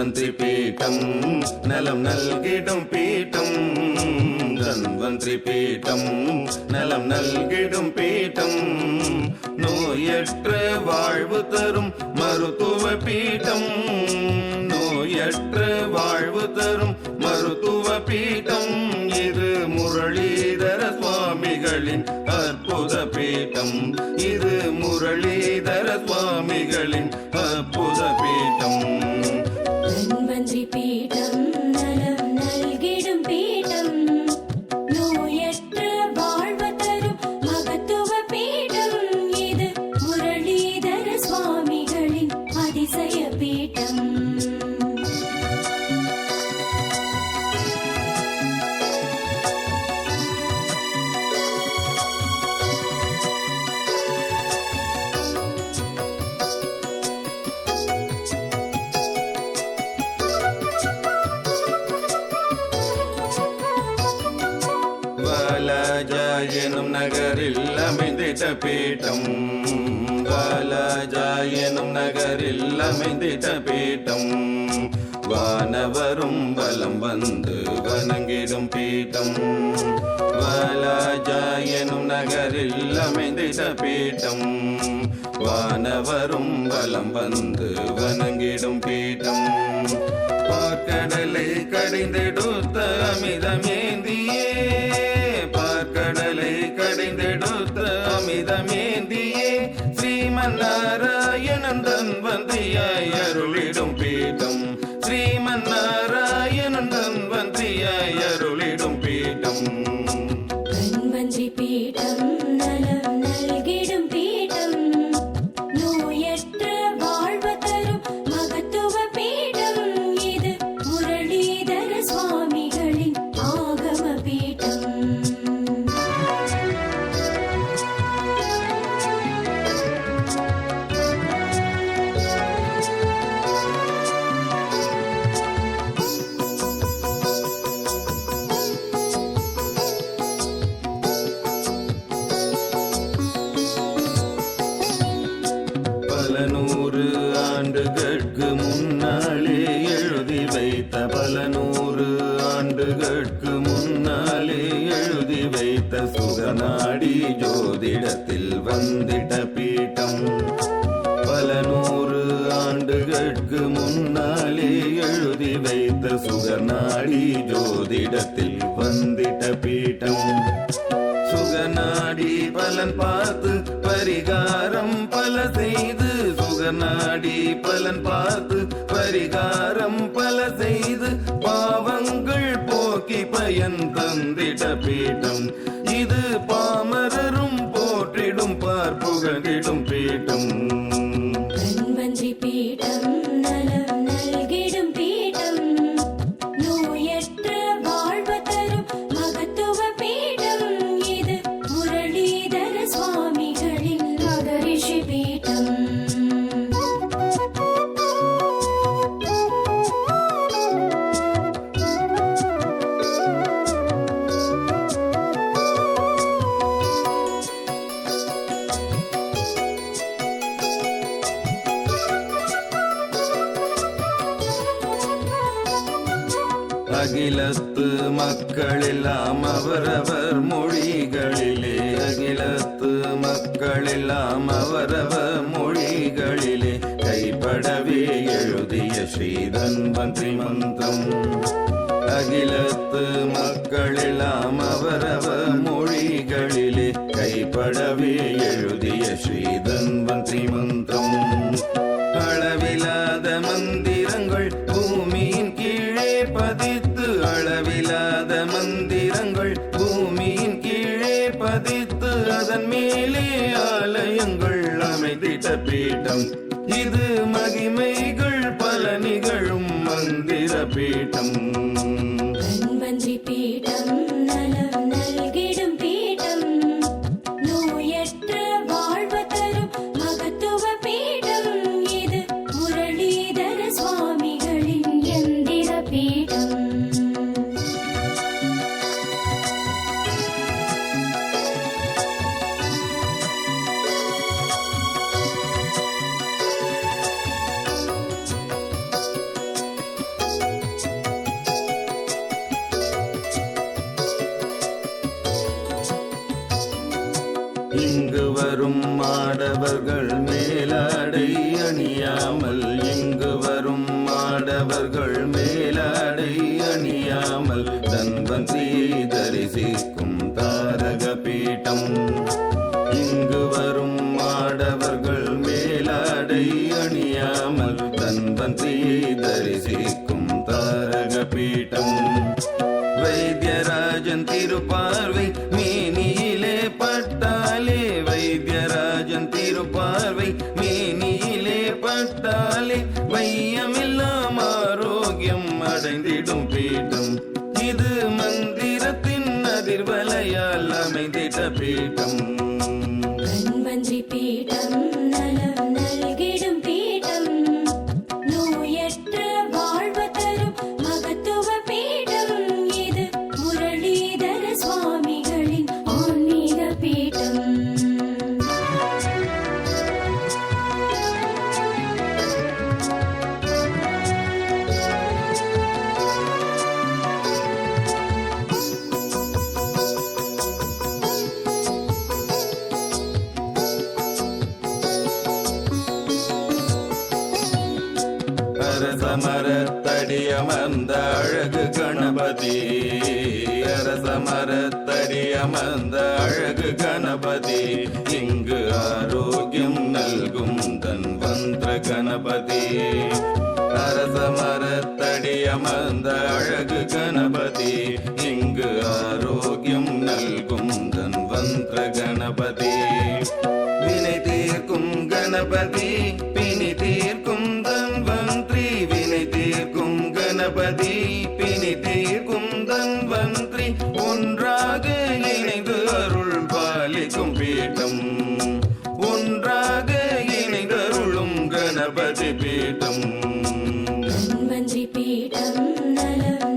தன்வந்திரி பீட்டம் நலம் நல்கிடும் பீட்டம். தன்வந்திரி பீட்டம் நலம் நல்கிடும் பீட்டம். நோயற்ற வாழ்வு தரும் மருத்துவ பீட்டம். நோயற்ற வாழ்வு தரும் மருத்துவ பீட்டம். இது முரளிதர சுவாமிகளின் அற்புத பீட்டம். இது முரளிதர சுவாமிகளின் அதிசய பீடம் பாலாஜா எனும் நகரில் அமைந்திட்ட பீட்டம் பாலாஜா எனும் நகரில் அமைந்திட்ட பீட்டம். வானவரும் வலம் வந்து வணங்கிடும் பீட்டம். பாலாஜா எனும் நகரில் அமைந்திட்ட பீட்டம். வானவரும் வலம் வந்து வணங்கிடும் பீட்டம். பார்க்கடலை கடிந்தெடுத்த அமிதமேந்தியே பார்க்கடலை கடிந்தெடுத்த அமிதமேந்தியே ஸ்ரீமன் நாராயணன் தன் வந்தியாய் அருளிடும் பீட்டம் ஸ்ரீமன் நாராயணன் ஆண்டுகளுக்கு முன்னாலே எழுதி வைத்த பல நூறு ஆண்டுகளுக்கு முன்னாலே எழுதி வைத்த சுகநாடி ஜோதிடத்தில் வந்திட்ட பீட்டம். பல நூறு ஆண்டுகளுக்கு முன்னாலே எழுதி வைத்த சுகநாடி ஜோதிடத்தில் வந்திட்ட பீட்டம். சுகநாடி பலன் பார்த்து பரிகாரம் பல செய்த நாடி பலன் பார்த்து பரிகாரம் பல செய்து பாவங்கள் போக்கி பயன் தந்திட பீட்டம். இது பாமரரும் போற்றிடும் பார்ப்புகிடும் பீட்டம். அகிலத்து மக்களெல்லாம் அவரவர் மொழிகளிலே. அகிலத்து மக்களெல்லாம் அவரவர் மொழிகளிலே. கைப்படவே எழுதிய ஸ்ரீதன்வந்திரி மந்திரம் அகிலத்து மக்களெல்லாம் அவரவர் மொழிகளிலே. கைப்படவே எழுதிய ஸ்ரீதன்வந்திரி மந்திரம் அளவிலாத மந்திரங்கள் பூமியின் கீழே பதித்து அளவிலாத மந்திரங்கள் பூமியின் கீழே பதித்து அதன் மேலே ஆலயங்கள் அமைத்திட்ட பீட்டம். இது மகிமைகள் பல நிகழும் மந்திர பீட்டம் பீட்டம். வரும் மாடவர்கள் மேலாடை அணியாமல் இங்கு வரும் மாடவர்கள் மேலாடை அணியாமல் தன்வந்தியை தரிசிக்கும் தாரக பீட்டம் இங்கு வரும் மாடவர்கள் மேலாடை அணியாமல் தன்வந்தியை தரிசிக்கும் தாரக பீட்டம் வைத்தியராஜன் திருப்பா ஆரோக்கியம் பீட்டம். இது மந்திரத்தின் அதிர்வலையால் அமைந்திட்ட பீட்டம். அரசமரத்தடியமர்ந்த அழகு கணபதி. அரசமரத்தடியமர்ந்த அழகு கணபதி. இங்கு ஆரோக்கியம் நல்கும் தன் வந்த கணபதி. அரசமரத்தடியமர்ந்த அழகு கணபதி. கணபதி பிணி தீர்க்கும் தன்வந்திரி ஒன்றாக இணைந்து அருள் பாலிக்கும் பீட்டம். ஒன்றாக இணைந்தருளும் கணபதி பீட்டம். தன்வந்திரி பீட்டம் நலம்.